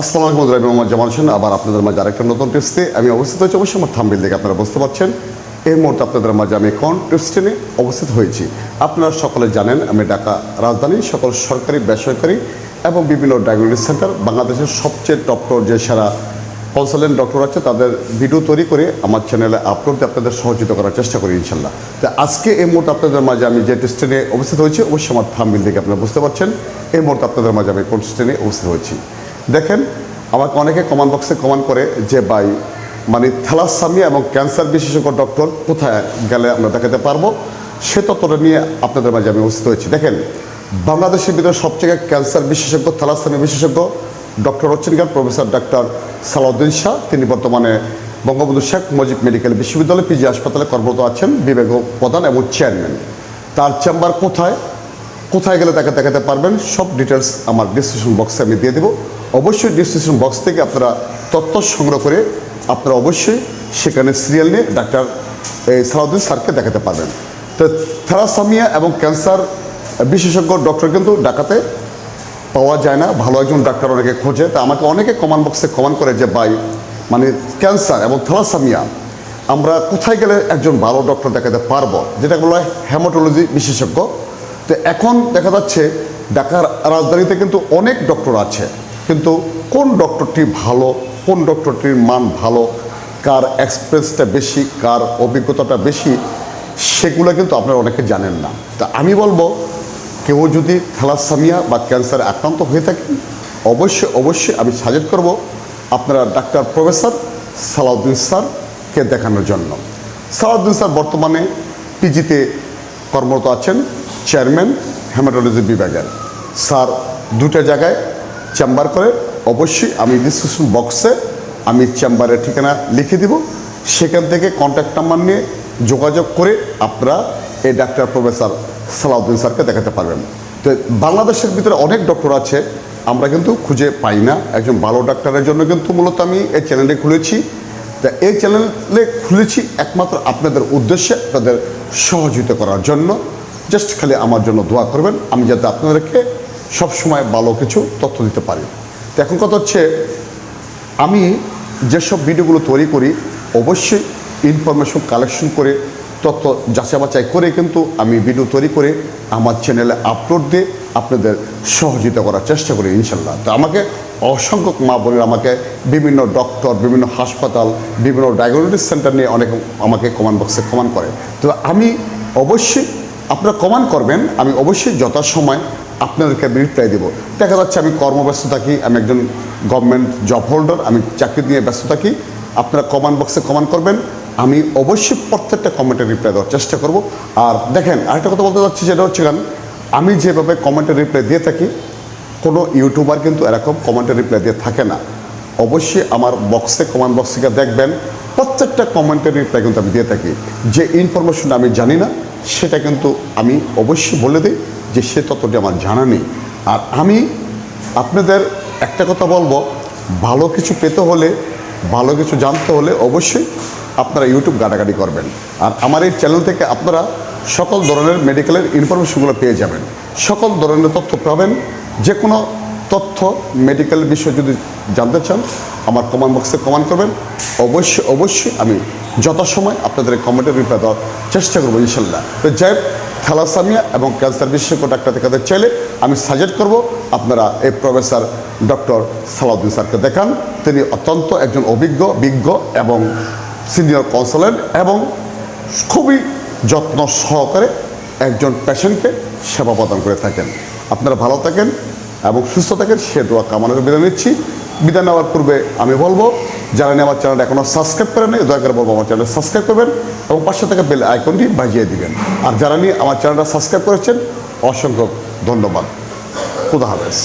আসসালামু আলাইকুম রবি মোহাম্মদ জামাল হোসেন। আবার আপনাদের মাঝে আরেকটা নতুন টিপসে আমি অবস্থিত হয়েছি। অবশ্যই আমার থাম্বিল দেখে আপনারা বুঝতে পারছেন। এই মুহূর্তে আপনাদের মাঝে আমি কোন টিপসটি নিয়ে অবস্থিত হয়েছি। আপনারা সকলে জানেন, আমি ঢাকা রাজধানী, সকল সরকারি, বেসরকারি এবং বিভিন্ন ডায়াগনস্টিক সেন্টার বাংলাদেশের সবচেয়ে টপ যে সারা কনসালটেন্ট ডক্টর আছে, তাদের ভিডিও তৈরি করে আমার চ্যানেলে আপলোড আপনাদের সহযোগিতা করার চেষ্টা করি ইনশাল্লাহ তো আজকে এই মুহূর্তে আপনাদের মাঝে আমি যে টেস্টে নিয়ে উপস্থিত হয়েছি, অবশ্যই আমার থাম্বিল দেখে আপনারা বুঝতে পারছেন। এই মুহূর্তে আপনাদের মাঝে আমি কোন টেস্টে অবস্থিত হয়েছি। দেখেন, আমাকে অনেকে কমান বক্সে কমেন্ট করে যে, ভাই মানে থ্যালাসামিয়া এবং ক্যান্সার বিশেষজ্ঞ ডক্টর কোথায় গেলে আমরা দেখাতে পারব? সে তত্ত্বটা নিয়ে আপনাদের মাঝে আমি উপস্থিত হয়েছি। দেখেন, বাংলাদেশের ভিতরে সবচেয়ে ক্যান্সার বিশেষজ্ঞ, থ্যালাসামিয়া বিশেষজ্ঞ ডক্টর হচ্ছেন প্রফেসর ডাক্তার সালাউদ্দিন শাহ। তিনি বর্তমানে বঙ্গবন্ধু শেখ মুজিব মেডিকেল বিশ্ববিদ্যালয় পিজি হাসপাতালে কর্মরত আছেন, বিবেক প্রধান এবং চেয়ারম্যান। তার চেম্বার কোথায়? কোথায় গেলে তাকে দেখাতে পারবেন? সব ডিটেলস আমার ডিসক্রিপশন বক্সে আমি দিয়ে দেবো। অবশ্যই ডিসক্রিপশন বক্স থেকে আপনারা তথ্য সংগ্রহ করে আপনারা অবশ্যই সেখানে সিরিয়াল নিয়ে ডাক্তার এই সালাউদ্দিন স্যারকে দেখাতে পারবেন। তো থ্যালাসামিয়া এবং ক্যান্সার বিশেষজ্ঞ ডক্টর কিন্তু ডাকাতে পাওয়া যায় না। ভালো একজন ডাক্তার অনেকে খোঁজে। তা আমাকে অনেকে কমান বক্সে কমেন্ট করে যে, ভাই মানে ক্যান্সার এবং থ্যালাসামিয়া, আমরা কোথায় গেলে একজন ভালো ডক্টর দেখাতে পারব? যেটা বলা হয় হেমাটোলজি বিশেষজ্ঞ। তো এখন দেখা যাচ্ছে ঢাকার রাজধানীতে কিন্তু অনেক ডক্টর আছে। কিন্তু কোন ডক্টরটি ভালো, কোন ডক্টরটির মান ভালো, কার এক্সপিরিয়েন্সটা বেশি, কার অভিজ্ঞতাটা বেশি, সেগুলো কিন্তু আপনারা অনেকে জানেন না। তা আমি বলব, কেউ যদি থ্যালাসামিয়া বা ক্যান্সারে আক্রান্ত হয়ে থাকেন অবশ্যই অবশ্যই আমি সাজেস্ট করব, আপনারা ডাক্তার প্রফেসর সালাউদ্দিন স্যারকে দেখানোর জন্য। সালাউদ্দিন স্যার বর্তমানে পিজিতে কর্মরত আছেন, চেয়ারম্যান, হেমাটোলজি বিভাগের। স্যার দুটো জায়গায় চেম্বার করে, অবশ্যই আমি ডিসক্রিপশন বক্সে আমি চেম্বারের ঠিকানা লিখে দিব। সেখান থেকে কন্ট্যাক্ট নাম্বার নিয়ে যোগাযোগ করে আপনারা এই ডাক্তার প্রফেসর সালাউদ্দিন স্যারকে দেখাতে পারবেন। তো বাংলাদেশের ভিতরে অনেক ডক্টর আছে, আমরা কিন্তু খুঁজে পাই না। একজন ভালো ডাক্তারের জন্য কিন্তু মূলত আমি এই চ্যানেলে খুলেছি। তা এই চ্যানেলে খুলেছি একমাত্র আপনাদের উদ্দেশ্যে, আপনাদের সহযোগিতা করার জন্য। জাস্ট খালি আমার জন্য দোয়া করবেন। আমি যাতে আপনাদেরকে সবসময় ভালো কিছু তথ্য দিতে পারি। তো এখন কথা হচ্ছে, আমি যেসব ভিডিওগুলো তৈরি করি, অবশ্যই ইনফরমেশন কালেকশন করে, তথ্য যাচাই বাছাই করে কিন্তু আমি ভিডিও তৈরি করে আমার চ্যানেলে আপলোড দিয়ে আপনাদের সহযোগিতা করার চেষ্টা করি ইনশাল্লাহ তো আমাকে অসংখ্য মা বোনের আমাকে বিভিন্ন ডক্টর বিভিন্ন হাসপাতাল, বিভিন্ন ডায়াগনস্টিক সেন্টার নিয়ে অনেক আমাকে কমান বক্সে কমান করে। তো আমি অবশ্যই আপনারা কমান করবেন, আমি অবশ্যই যথাসময় আপনাদেরকে আমি রিপ্লাই দেবো। দেখা যাচ্ছে আমি কর্মব্যস্ত থাকি, আমি একজন গভর্নমেন্ট জব হোল্ডার আমি চাকরি নিয়ে ব্যস্ত থাকি। আপনারা কমেন্ট বক্সে কমান্ড করবেন। আমি অবশ্যই প্রত্যেকটা কমেন্টে রিপ্লাই দেওয়ার চেষ্টা করব। আর দেখেন, আরেকটা কথা বলতে চাচ্ছি যেটা হচ্ছে কারণ আমি যেভাবে কমেন্টে রিপ্লাই দিয়ে থাকি, কোনো ইউটিউবার কিন্তু এরকম কমেন্টে রিপ্লাই দিয়ে থাকে না। অবশ্যই আমার বক্সে কমেন্ট বক্স থেকে দেখবেন, প্রত্যেকটা কমেন্টের রিপ্লাই কিন্তু আমি দিয়ে থাকি। যে ইনফরমেশন আমি জানি না, সেটা কিন্তু আমি অবশ্যই বলে দিই। যে সে ততটি আমার জানা নেই। আর আমি আপনাদের একটা কথা বলব, ভালো কিছু পেতে হলে, ভালো কিছু জানতে হলে অবশ্যই আপনারা ইউটিউব ঘাটাঘাটি করবেন। আর আমার এই চ্যানেল থেকে আপনারা সকল ধরনের মেডিকেলের ইনফরমেশনগুলো পেয়ে যাবেন। সকল ধরনের তথ্য পাবেন। যে কোনো তথ্য, মেডিকেল বিষয় যদি জানতে চান আমার কমেন্ট বক্সে কমেন্ট করবেন। অবশ্যই অবশ্যই আমি যথাসময় আপনাদের কমেন্টের রিপ্লাই দেওয়ার চেষ্টা করব, ইনশাল্লাহ। তো যাই থ্যালাসামিয়া এবং ক্যান্সার বিশেষজ্ঞ ডাক্তার দেখাতে চাইলে আমি সাজেস্ট করব, আপনারা এই প্রফেসর ডক্টর সালাউদ্দিন স্যারকে দেখান। তিনি অত্যন্ত একজন অভিজ্ঞ, বিজ্ঞ এবং সিনিয়র কনসালেন্ট এবং খুবই যত্ন সহকারে একজন পেশেন্টকে সেবা প্রদান করে থাকেন। আপনারা ভালো থাকেন এবং সুস্থ থাকেন, সে দোয়া কামনার বিদায় নিচ্ছি। বিদায় নেওয়ার পূর্বে আমি বলব, যারা আমার চ্যানেলটা এখনও সাবস্ক্রাইব করেন দয়া করে বলব আমার চ্যানেল সাবস্ক্রাইব করবেন এবং পাশে থাকা বেল আইকনটি বাজিয়ে দিবেন। আর যারা নিয়ে আমার চ্যানেলটা সাবস্ক্রাইব করেছেন, অসংখ্য ধন্যবাদ। খুদা হাফেজ।